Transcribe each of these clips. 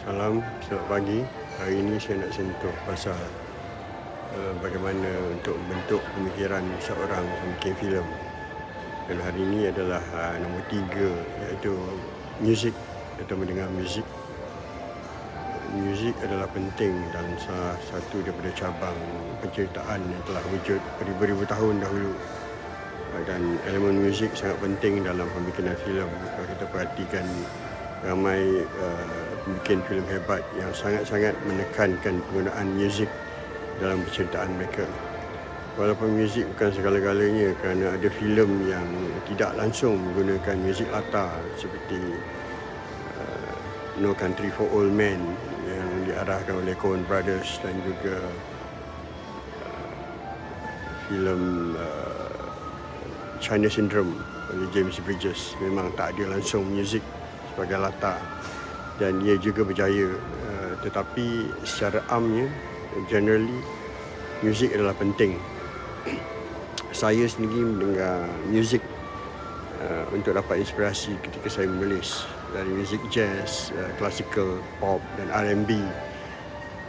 Salam, selamat pagi. Hari ini saya nak sentuh pasal uh, bagaimana untuk membentuk pemikiran seorang pembikin filem. Dan hari ini adalah uh, nombor tiga iaitu muzik atau mendengar muzik. Muzik adalah penting dan salah satu daripada cabang penceritaan yang telah wujud beribu-ribu tahun dahulu. Uh, dan elemen muzik sangat penting dalam pembikinan filem. Kalau kita perhatikan ramai uh, pembikin filem hebat yang sangat-sangat menekankan penggunaan muzik dalam penceritaan mereka. Walaupun muzik bukan segala-galanya kerana ada filem yang tidak langsung menggunakan muzik latar seperti uh, No Country for Old Men yang diarahkan oleh Coen Brothers dan juga uh, filem uh, China Syndrome oleh James Bridges memang tak ada langsung muzik sebagai latar dan ia juga berjaya uh, tetapi secara amnya generally muzik adalah penting. Saya sendiri mendengar muzik uh, untuk dapat inspirasi ketika saya menulis. Dari muzik jazz, uh, classical, pop dan R&B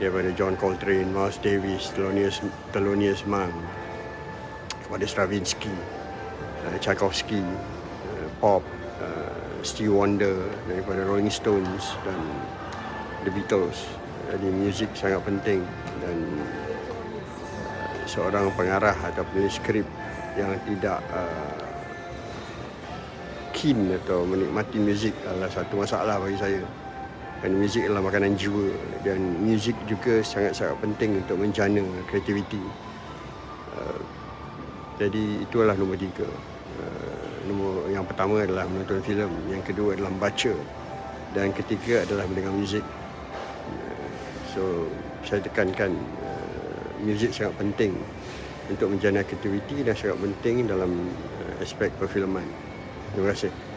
daripada John Coltrane, Miles Davis, Thelonious, Thelonious Monk kepada Stravinsky, Tchaikovsky, pop, Stevie Wonder daripada Rolling Stones dan The Beatles. Jadi muzik sangat penting dan uh, seorang pengarah atau penulis skrip yang tidak uh, keen atau menikmati muzik adalah satu masalah bagi saya. Dan muzik adalah makanan jiwa dan muzik juga sangat-sangat penting untuk menjana kreativiti. Uh, jadi itulah nombor tiga. Uh, nombor yang pertama adalah menonton filem, yang kedua adalah membaca dan ketiga adalah mendengar muzik. So saya tekankan uh, muzik sangat penting untuk menjana kreativiti dan sangat penting dalam uh, aspek perfilman. Terima kasih.